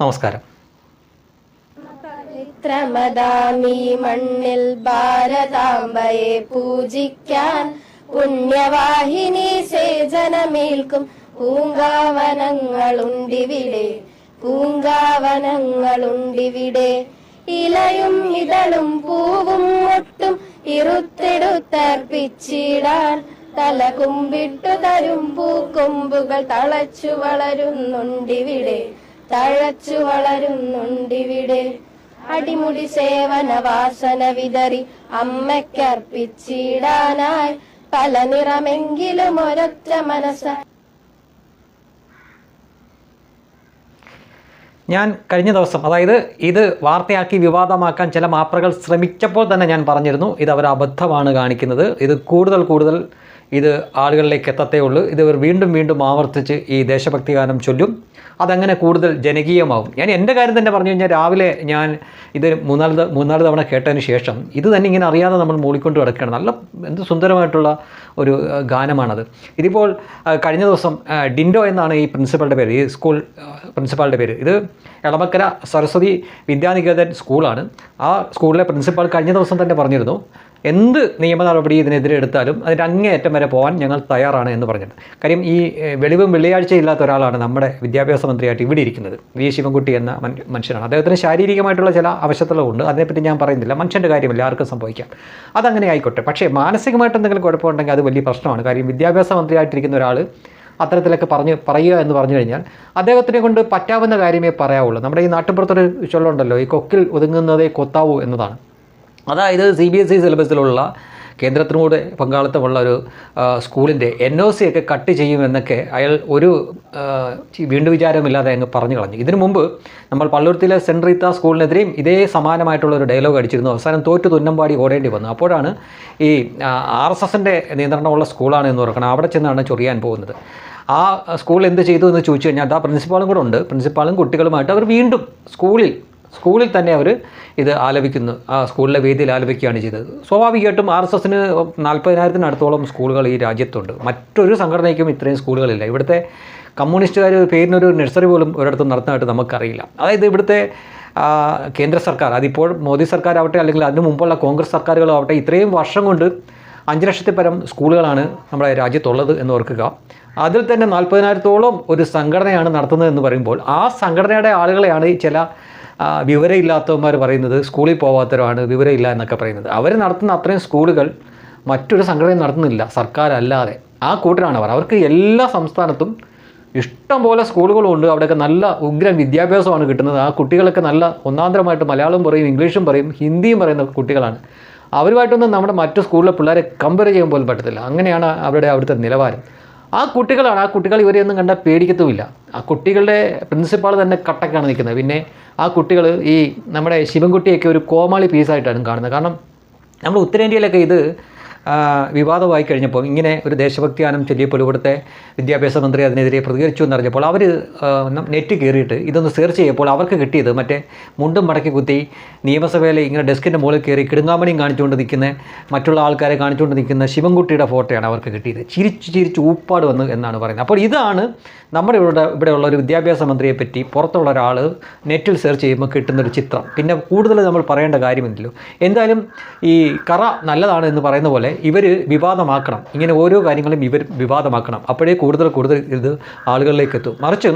നമസ്കാരം. മണ്ണിൽ ഭാരതാംബയെ പൂജിക്കാൻ പുണ്യവാഹിനി സേചനമേൽക്കും. പൂങ്കാവനങ്ങളുണ്ടിവിടെ പൂങ്കാവനങ്ങളുണ്ടിവിടെ. ഇലയും ഇതളും പൂവും മുട്ടും ഇറുത്തെടുത്തർപ്പിച്ചിടാൻ തല കുമ്പിട്ടു തരും പൂക്കൊമ്പുകൾ തളച്ചു വളരുന്നുണ്ടിവിടെ. തഴച്ചു വളരുന്നുണ്ടിവിടെ. അടിമുടി സേവന വാസന വിതറി അമ്മയ്ക്കർപ്പിച്ചിടാനായി പല നിറമെങ്കിലും ഒരൊറ്റ മനസ്സ. ഞാൻ കഴിഞ്ഞ ദിവസം അതായത് ഇത് വാർത്തയാക്കി വിവാദമാക്കാൻ ചില മാപ്രകൾ ശ്രമിച്ചപ്പോൾ തന്നെ ഞാൻ പറഞ്ഞിരുന്നു ഇത് അവർ അബദ്ധമാണ് കാണിക്കുന്നത്. ഇത് കൂടുതൽ കൂടുതൽ ഇത് ആളുകളിലേക്ക് എത്തത്തേ ഉള്ളൂ. ഇത് ഇവർ വീണ്ടും വീണ്ടും ആവർത്തിച്ച് ഈ ദേശഭക്തി ഗാനം ചൊല്ലും. അതങ്ങനെ കൂടുതൽ ജനകീയമാവും. ഞാൻ എന്റെ കാര്യം തന്നെ പറഞ്ഞു കഴിഞ്ഞാൽ രാവിലെ ഞാൻ ഇത് മൂന്നാൽ മൂന്നാൽ തവണ കേട്ടതിന് ശേഷം ഇത് തന്നെ ഇങ്ങനെ അറിയാതെ നമ്മൾ മൂളിക്കൊണ്ട് കിടക്കുകയാണ് നല്ല എന്ത് സുന്ദരമായിട്ടുള്ള ഒരു ഗാനമാണത്. ഇതിപ്പോൾ കഴിഞ്ഞ ദിവസം ഡിൻഡോ എന്നാണ് ഈ പ്രിൻസിപ്പളുടെ പേര് ഈ സ്കൂൾ പ്രിൻസിപ്പാളുടെ പേര്. ഇത് എളമക്കര സരസ്വതി വിദ്യാനികേതൻ സ്കൂളാണ്. ആ സ്കൂളിലെ പ്രിൻസിപ്പാൾ കഴിഞ്ഞ ദിവസം തന്നെ പറഞ്ഞിരുന്നു എന്ത് നിയമ നടപടി ഇതിനെതിരെ എടുത്താലും അതിന്റെ അങ്ങേയറ്റം വരെ പോകാൻ ഞങ്ങൾ തയ്യാറാണ് എന്ന് പറഞ്ഞിട്ട് കാര്യം ഈ വെളിവും വെള്ളിയാഴ്ച ഇല്ലാത്ത ഒരാളാണ് നമ്മുടെ വിദ്യാഭ്യാസ മന്ത്രിയായിട്ട് ഇവിടെ ഇരിക്കുന്നത്. വി. ശിവൻകുട്ടി എന്ന മനുഷ്യനാണ്. അദ്ദേഹത്തിന് ശാരീരികമായിട്ടുള്ള ചില അവശതകളുണ്ട്. അതിനെപ്പറ്റി ഞാൻ പറയുന്നില്ല. മനുഷ്യന്റെ കാര്യമില്ല. ആർക്കും സംഭവിക്കാം. അതങ്ങനെ ആയിക്കോട്ടെ. പക്ഷേ മാനസികമായിട്ട് എന്തെങ്കിലും കുഴപ്പമുണ്ടെങ്കിൽ അത് വലിയ പ്രശ്നമാണ്. കാര്യം വിദ്യാഭ്യാസ മന്ത്രിയായിട്ടിരിക്കുന്ന ഒരാൾ അത്തരത്തിലൊക്കെ പറഞ്ഞ് പറയുക എന്ന് പറഞ്ഞു കഴിഞ്ഞാൽ അദ്ദേഹത്തിനെ കൊണ്ട് പറ്റാവുന്ന കാര്യമേ പറയാവുള്ളൂ. നമ്മുടെ ഈ നാട്ടുപുറത്തൊരു ചൊല്ലുണ്ടല്ലോ ഈ കൊക്കിൽ ഒതുങ്ങുന്നതേ കൊത്താവൂ എന്നതാണ്. അതായത് സി ബി എസ് ഇ സിലബസിലുള്ള കേന്ദ്രത്തിനൂടെ പങ്കാളിത്തമുള്ള ഒരു സ്കൂളിന്റെ എൻ ഒ സി ഒക്കെ കട്ട് ചെയ്യുമെന്നൊക്കെ അയാൾ ഒരു വീണ്ടും വിചാരമില്ലാതെ അങ്ങ് പറഞ്ഞു കളഞ്ഞു. ഇതിനു മുമ്പ് നമ്മൾ പള്ളുരുത്തിലെ സെന്റ് റീത്ത സ്കൂളിനെതിരെയും ഇതേ സമാനമായിട്ടുള്ള ഒരു ഡയലോഗ് അടിച്ചിരുന്നു. അവസാനം തോറ്റു തുന്നമ്പാടി ഓടേണ്ടി വന്നു. അപ്പോഴാണ് ഈ ആർ എസ് എസിന്റെ നിയന്ത്രണമുള്ള സ്കൂളാണ് എന്ന് ഓർക്കണം. അവിടെ ചെന്നാണ് ചൊറിയാൻ പോകുന്നത്. ആ സ്കൂളിൽ എന്ത് ചെയ്തു എന്ന് ചോദിച്ചു കഴിഞ്ഞാൽ അത് ആ പ്രിൻസിപ്പാളും കൂടെ ഉണ്ട്. പ്രിൻസിപ്പാളും കുട്ടികളുമായിട്ട് അവർ വീണ്ടും സ്കൂളിൽ സ്കൂളിൽ തന്നെ അവർ ഇത് ആലപിക്കുന്നു. ആ സ്കൂളിലെ വേദിയിൽ ആലപിക്കുകയാണ് ചെയ്തത്. സ്വാഭാവികമായിട്ടും ആർ എസ് എസിന് നാൽപ്പതിനായിരത്തിനടുത്തോളം സ്കൂളുകൾ ഈ രാജ്യത്തുണ്ട്. മറ്റൊരു സംഘടനയ്ക്കും ഇത്രയും സ്കൂളുകളില്ല. ഇവിടുത്തെ കമ്മ്യൂണിസ്റ്റുകാർ പേരിനൊരു നഴ്സറി പോലും ഒരിടത്തും നടത്തുന്നതായിട്ട് നമുക്കറിയില്ല. അതായത് ഇവിടുത്തെ കേന്ദ്ര സർക്കാർ അതിപ്പോൾ മോദി സർക്കാർ ആവട്ടെ അല്ലെങ്കിൽ അതിനു മുമ്പുള്ള കോൺഗ്രസ് സർക്കാരുകളാവട്ടെ ഇത്രയും വർഷം കൊണ്ട് അഞ്ച് ലക്ഷത്തിൽ പരം സ്കൂളുകളാണ് നമ്മുടെ രാജ്യത്തുള്ളത് എന്ന് ഓർക്കുക. അതിൽ തന്നെ നാൽപ്പതിനായിരത്തോളം ഒരു സംഘടനയാണ് നടത്തുന്നത് എന്ന് പറയുമ്പോൾ ആ സംഘടനയുടെ ആളുകളെയാണ് ഈ ചില വിവരമില്ലാത്തവന്മാർ പറയുന്നത് സ്കൂളിൽ പോവാത്തവരാണ് വിവരമില്ല എന്നൊക്കെ പറയുന്നത്. അവർ നടത്തുന്ന അത്രയും സ്കൂളുകൾ മറ്റൊരു സംഘടന നടത്തുന്നില്ല സർക്കാർ അല്ലാതെ ആ കൂട്ടരാണ് അവർ. അവർക്ക് എല്ലാ സംസ്ഥാനത്തും ഇഷ്ടം പോലെ സ്കൂളുകളുണ്ട്. അവിടെയൊക്കെ നല്ല ഉഗ്രൻ വിദ്യാഭ്യാസമാണ് കിട്ടുന്നത്. ആ കുട്ടികളൊക്കെ നല്ല ഒന്നാന്തരമായിട്ട് മലയാളം പറയും ഇംഗ്ലീഷും പറയും ഹിന്ദിയും പറയുന്ന കുട്ടികളാണ്. അവരുമായിട്ടൊന്നും നമ്മുടെ മറ്റു സ്കൂളിലെ പിള്ളേരെ കമ്പയർ ചെയ്യാൻ പോലും പറ്റത്തില്ല. അങ്ങനെയാണ് അവരുടെ അവിടുത്തെ നിലവാരം. ആ കുട്ടികളാണ് ആ കുട്ടികൾ ഇവരെയൊന്നും കണ്ട പേടിക്കത്തുമില്ല. ആ കുട്ടികളുടെ പ്രിൻസിപ്പാൾ തന്നെ കട്ടക്കാണ് നിൽക്കുന്നത്. പിന്നെ ആ കുട്ടികൾ ഈ നമ്മുടെ ശിവൻകുട്ടിയൊക്കെ ഒരു കോമാളി പീസായിട്ടാണ് കാണുന്നത്. കാരണം നമ്മൾ ഉത്തരേന്ത്യയിലൊക്കെ ഇത് വിവാദമായി കഴിഞ്ഞപ്പോൾ ഇങ്ങനെ ഒരു ദേശഭക്തി ഗാനം ചൊല്ലിയപ്പോൾ ഇവിടുത്തെ വിദ്യാഭ്യാസ മന്ത്രി അതിനെതിരെ പ്രതികരിച്ചു എന്നറിഞ്ഞപ്പോൾ അവർ നെറ്റ് കയറിയിട്ട് ഇതൊന്ന് സെർച്ച് ചെയ്യപ്പോൾ അവർക്ക് കിട്ടിയത് മറ്റേ മുണ്ടും മടക്കി കുത്തി നിയമസഭയിലെ ഇങ്ങനെ ഡെസ്കിന്റെ മുകളിൽ കയറി കിടുങ്ങാമണിയും കാണിച്ചുകൊണ്ട് നിൽക്കുന്ന മറ്റുള്ള ആൾക്കാരെ കാണിച്ചുകൊണ്ട് നിൽക്കുന്ന ശിവൻകുട്ടിയുടെ ഫോട്ടോയാണ് അവർക്ക് കിട്ടിയത്. ചിരിച്ച് ചിരിച്ച് ഊപ്പാട് വന്നു എന്നാണ് പറയുന്നത്. അപ്പോൾ ഇതാണ് നമ്മുടെ ഇവിടെ ഇവിടെയുള്ള ഒരു വിദ്യാഭ്യാസ മന്ത്രിയെ പറ്റി പുറത്തുള്ള ഒരാൾ നെറ്റിൽ സെർച്ച് ചെയ്യുമ്പോൾ കിട്ടുന്നൊരു ചിത്രം. പിന്നെ കൂടുതൽ നമ്മൾ പറയേണ്ട കാര്യമില്ലല്ലോ എന്തായാലും ഈ കറ നല്ലതാണ് എന്ന് പറയുന്ന പോലെ ഇവർ വിവാദമാക്കണം. ഇങ്ങനെ ഓരോ കാര്യങ്ങളും ഇവർ വിവാദമാക്കണം. അപ്പോഴേ കൂടുതൽ കൂടുതൽ ഇത് ആളുകളിലേക്ക് എത്തും. മറിച്ച്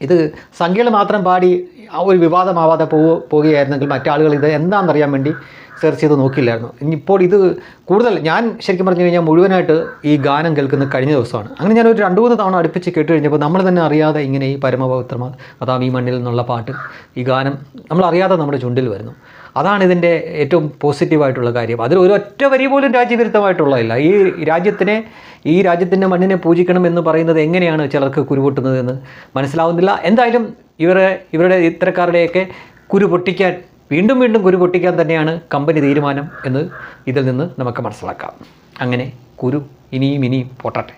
ഇത് സംഖ്യകൾ മാത്രം പാടി ഒരു വിവാദമാവാതെ പോ പോവുകയായിരുന്നെങ്കിൽ മറ്റാളുകൾ ഇത് എന്താണെന്നറിയാൻ വേണ്ടി സെർച്ച് ചെയ്ത് നോക്കില്ലായിരുന്നു. ഇനിയിപ്പോൾ ഇത് കൂടുതൽ ഞാൻ ശരിക്കും പറഞ്ഞു കഴിഞ്ഞാൽ മുഴുവനായിട്ട് ഈ ഗാനം കേൾക്കുന്ന കഴിഞ്ഞ ദിവസമാണ്. അങ്ങനെ ഞാൻ ഒരു രണ്ട് മൂന്ന് തവണ അടുപ്പിച്ച് കേട്ട് കഴിഞ്ഞപ്പോൾ നമ്മൾ തന്നെ അറിയാതെ ഇങ്ങനെ ഈ പരമപവിത്രമ അതാം ഈ മണ്ണിൽ നിന്നുള്ള പാട്ട് ഈ ഗാനം നമ്മൾ അറിയാതെ നമ്മുടെ ചുണ്ടിൽ വരുന്നു. അതാണ് ഇതിന്റെ ഏറ്റവും പോസിറ്റീവായിട്ടുള്ള കാര്യം. അതിൽ ഒരു ഒറ്റ വരി പോലും രാജ്യവിരുദ്ധമായിട്ടുള്ളതല്ല. ഈ രാജ്യത്തിനെ ഈ രാജ്യത്തിന്റെ മണ്ണിനെ പൂജിക്കണം എന്ന് പറയുന്നത് എങ്ങനെയാണ് ചിലർക്ക് കുരുപൊട്ടുന്നതെന്ന് മനസ്സിലാവുന്നില്ല. എന്തായാലും ഇവരെ ഇവരുടെ ഇത്തരക്കാരുടെയൊക്കെ കുരു പൊട്ടിക്കാൻ വീണ്ടും വീണ്ടും കുരു പൊട്ടിക്കാൻ തന്നെയാണ് കമ്പനി തീരുമാനം എന്ന് ഇതിൽ നിന്ന് നമുക്ക് മനസ്സിലാക്കാം. അങ്ങനെ കുരു ഇനിയും ഇനിയും പൊട്ടട്ടെ.